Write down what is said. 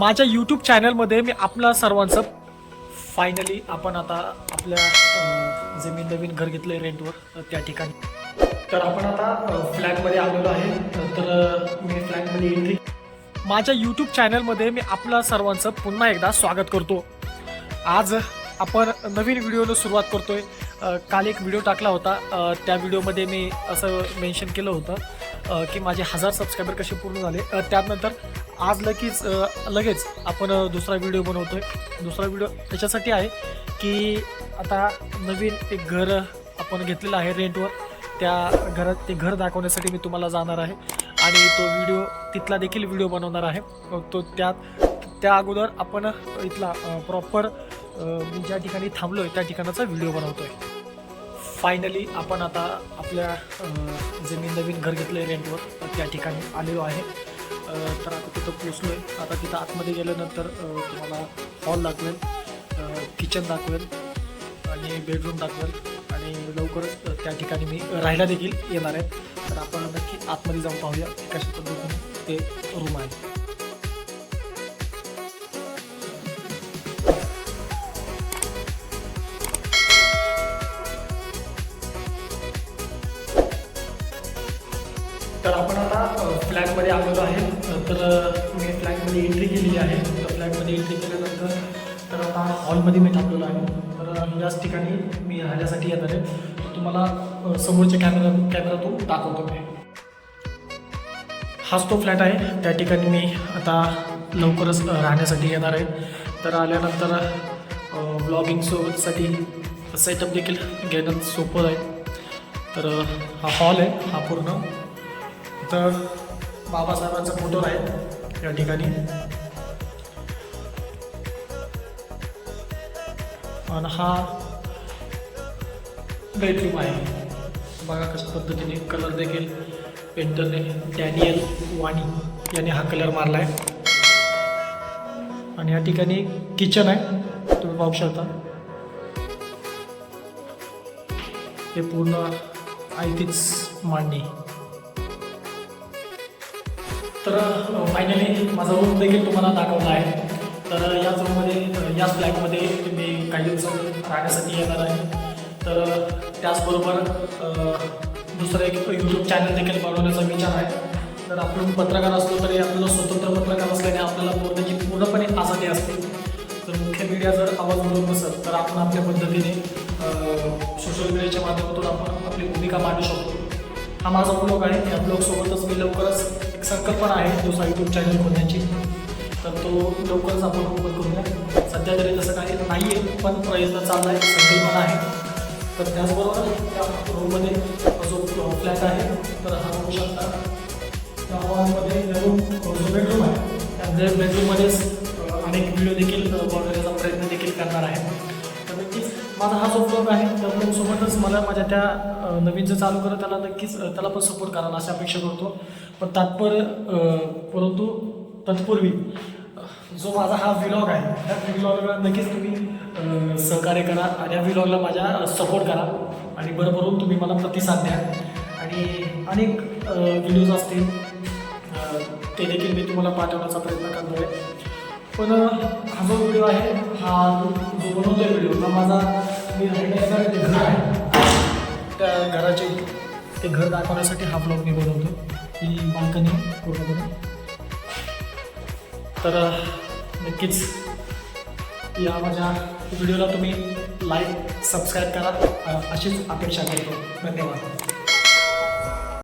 माझ्या यूट्यूब चॅनलमध्ये मी आपल्या सर्वांचं फायनली आपण आता आपल्या जे मी नवीन घर घेतलं आहे रेंटवर त्या ठिकाणी. तर आपण आता फ्लॅटमध्ये आलेलो आहे. तर मी फ्लॅटमध्ये येते. माझ्या यूट्यूब चॅनलमध्ये मी आपल्या सर्वांचं पुन्हा एकदा स्वागत करतो. आज आपण नवीन व्हिडिओला सुरुवात करतोय. काल एक व्हिडिओ टाकला होता. त्या व्हिडिओमध्ये मी असं मेन्शन केलं होतं. की माझे हजार सबस्क्रायबर कसे पूर्ण झाले त्यानंतर आज लगेच लगेच आपण दुसरा व्हिडिओ बनवतो आहे दुसरा व्हिडिओ त्याच्यासाठी आहे की आता नवीन एक घर आपण घेतलेलं आहे रेंटवर त्या घरात ते घर दाखवण्यासाठी मी तुम्हाला जाणार आहे. आणि तो व्हिडिओ तिथला देखील व्हिडिओ बनवणार आहे. तो त्यात त्या अगोदर आपण इथला प्रॉपर मी ज्या ठिकाणी थांबलो आहे त्या ठिकाणाचा व्हिडिओ बनवतो आहे फायनली आपण आता आपल्या जे मी नवीन घर घेतलं आहे रेंटवर त्या ठिकाणी आलेलो आहे. तर आता तिथं पोचलो आहे आता तिथं आतमध्ये गेल्यानंतर तुम्हाला हॉल दाखवेल किचन दाखवेल आणि बेडरूम दाखवेल आणि लवकरच त्या ठिकाणी मी राहायला देखील येणार आहे. तर आपण नक्की आतमध्ये जाऊन पाहूया कशा पद्धतीने ते रूम आहे. तर आपण आता फ्लॅटमध्ये आलेलो आहे. तर मी फ्लॅटमध्ये एंट्री केलेली आहे. तर फ्लॅटमध्ये एंट्री केल्यानंतर तर आता हॉलमध्ये मी थांबलेलो आहे. तर याच ठिकाणी मी राहण्यासाठी येणार आहे. तुम्हाला समोरच्या कॅमेरा कॅमेरातून दाखवतो मी. हाच तो फ्लॅट आहे. त्या ठिकाणी मी आता लवकरच राहण्यासाठी येणार आहे. तर आल्यानंतर ब्लॉगिंग सोबतसाठी सेटअप देखील घेणं सोपं आहे. तर हा हॉल आहे. हा पूर्ण तर बाबासाहेबांचा फोटो आहे या ठिकाणी. आणि हा बेडरूम आहे. बघा कशा पद्धतीने कलर देखील पेंटरने डॅनियल वाणी याने हा कलर मारला आहे आणि या ठिकाणी किचन आहे. तुम्ही पाहू शकता. हे पूर्ण आयतीच मांडणी. तर फायनली माझा रूम देखील तुम्हाला दाखवला आहे. तर याच रूममध्ये याच फ्लॅटमध्ये मी काही दिवस राहण्यासाठी येणार आहे. तर त्याचबरोबर दुसरं एक यूट्यूब चॅनल देखील बनवण्याचा विचार आहे. तर आपण पत्रकार असलो तरी आपल्याला स्वतंत्र पत्रकार असल्याने आपल्याला बोलण्याची पूर्णपणे आझादी असते. तर मुख्य मीडिया जर आवाज बोलत नसेल तर आपण आपल्या पद्धतीने सोशल मीडियाच्या माध्यमातून आपण आपली भूमिका मांडू शकतो. हा माझा ब्लॉग आहे. या ब्लॉगसोबतच मी लवकरच एक संकल्पना आहे दुसरा यूट्यूब चॅनल खोलण्याची. तर तो लवकरच आपण ओपन करूया. सध्या तरी तसं काही नाही आहे पण प्रयत्न चालला आहे संकल्पना आहे. तर त्याचबरोबर त्या रूममध्ये जो फ्लॅट आहे तर हा बघू शकता. त्या हॉलमध्ये नवीन जो बेडरूम आहे. त्या बेडरूममध्येच अनेक व्हिडिओ देखील बनवण्याचा प्रयत्न देखील करणार आहे. तर नक्कीच माझा हा जो ब्लॉग आहे त्या मला माझ्या त्या नवीन जे चालू करत त्याला नक्कीच त्याला पण सपोर्ट करायला अशी अपेक्षा करतो. पण तात्पर परंतु तत्पूर्वी जो माझा हा व्हिलॉग आहे त्या व्हिलॉगला नक्कीच तुम्ही सहकार्य करा आणि या व्हिलॉगला माझ्या सपोर्ट करा आणि बरोबरून तुम्ही मला प्रतिसाद द्या. आणि अनेक व्हिडिओज असतील ते देखील मी तुम्हाला पाठवण्याचा प्रयत्न करतो आहे पण हा जो व्हिडिओ आहे हा जो बनवतोय व्हिडिओ हा माझा मी घर आहे त्या घराचे ते घर दाखवण्यासाठी हा ब्लॉग मी बनवतो. ही बाल्कनी पूर्णपणे. तर नक्कीच या माझ्या व्हिडिओला तुम्ही लाईक सबस्क्राईब करा. अशीच अपेक्षा करतो. धन्यवाद.